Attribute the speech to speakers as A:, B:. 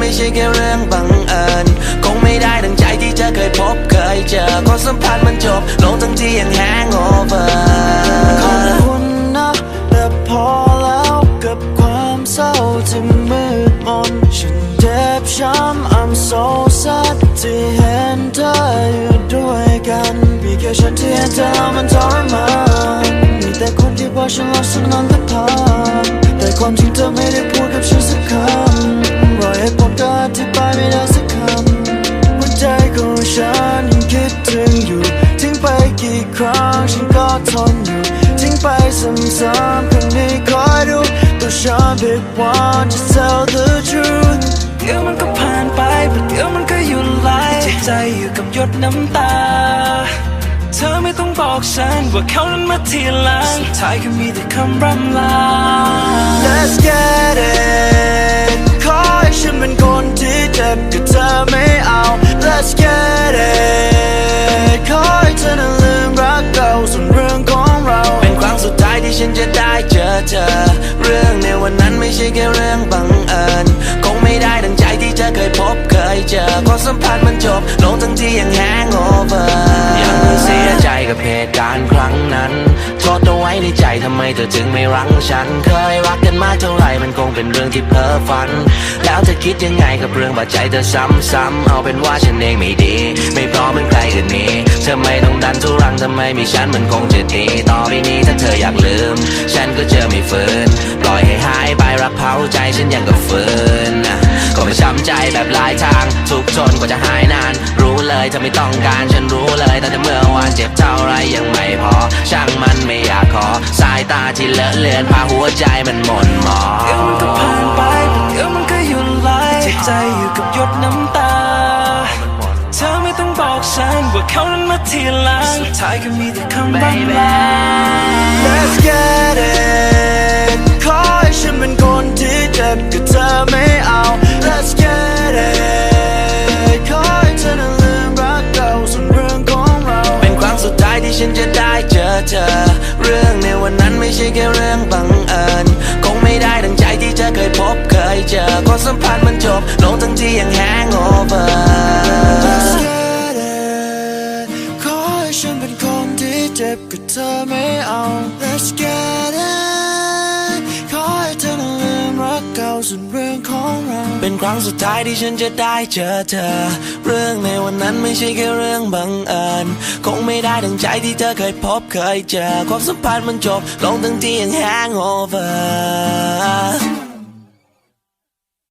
A: ไม่ใช่แค่เรื่องบังเอิญ คงไม่ได้ดังใจที่เธอเคยพบเคยเจอความสัมพันธ์มันจบ ลงทั้งที่ยังแฮงโอเวอร์
B: ขอบคุณนะแต่พอแล้วกับความเศร้าที่มืดมนฉันเจ็บช้ำ I'm so sad ที่เห็นเธออยู่ด้วยกันมีแค่ฉันที่เห็นเธอแล้วมันทรมานมีแต่คนที่บอกฉันรักฉันนั้นแต่พาแต่ ความจริงเธอไม่ได้พูดกับฉันสักคำว่าเหตุผลก็อธิบายไม่ได้สักคำหัวใจของฉันยังคิดถึงอยู่ ทิ้งไปกี่ครั้งฉันก็ทนอยู่ ทิ้งไปซ้ำๆครั้งนี้คอยดูตัวฉันผิดหวัง just tell the truth
C: เดี๋ยวมันก็ผ่านไปเดี๋ยวมันก็หยุดไหลใจอยู่กับหยดน้ำตาเธอไม่ต้องบอกฉันว่าเขานั้นมาทีหลังสุดท้ายก็มีแต่คำร่ำลา
B: ควา
A: มสัมพันธ์มันจบ ลงทั้งที่ยังแฮงโอเวอร์ยังเสียใจกับเหตุการณ์ครั้งนั้นโทษเอาไว้ในใจทำไมเธอจึงไม่รั้งฉัน เคยรักกันมากเท่าไหร่มันคงเป็นเรื่องที่เพ้อฝัน แล้วเธอคิดยังไงกับเรื่องบาดใจเธอซ้ำๆเอาเป็นว่าฉันเองไม่ดี ไม่พร้อมเหมือนใครอื่นนี้เธอไม่ต้องดันทุรังทำไมมีฉันมันคงจะดีต่อไปนี้ถ้าเธออยากลืม ฉันก็เจอไม่ฝืนปล่อยให้หายไปรักเผาใจฉันยังกับฝืน นะก็ไม่ช้ำใจแบบหลายทางทุกทนกว่าจะหายนาน รู้เลยเธอไม่ต้องการฉันรู้เลยแต่เมื่อวานเจ็บเท่าไรยังไม่พอ ช่างมันไม่อยากขอ สายตาที่เลอะเลือนพาหัวใจมันหม่นหมอ
C: เดี๋ยวมันก็ผ่านไปเดี๋ยวมันก็หยุดไหลเจ็บใจอยู่กับหยดน้ำตาเธอไม่ต้องบอกฉันว่าเขานั้นมาทีหลังสุดท้ายก็มีแต่คำร่ำลา
B: Let's
A: ความสัมพันธ์มันจบลงทั้งที่ยังแฮงโอเวอร์
B: Let's get it ขอให้ฉันเป็นคนที่เจ็บกับเธอไม่เอา Let's get it ขอให้เธอนั้นลืมรักเก่าส่วนเรื่องของเรา
A: เป็นครั้งสุดท้ายที่ฉันจะได้เจอเธอ เรื่องในวันนั้นไม่ใช่แค่เรื่องบังเอิญคงไม่ได้ดังใจที่เธอเคยพบเคยเจอความสัมพันธ์มันจบลงทั้งที่ยังแฮงโอเวอร์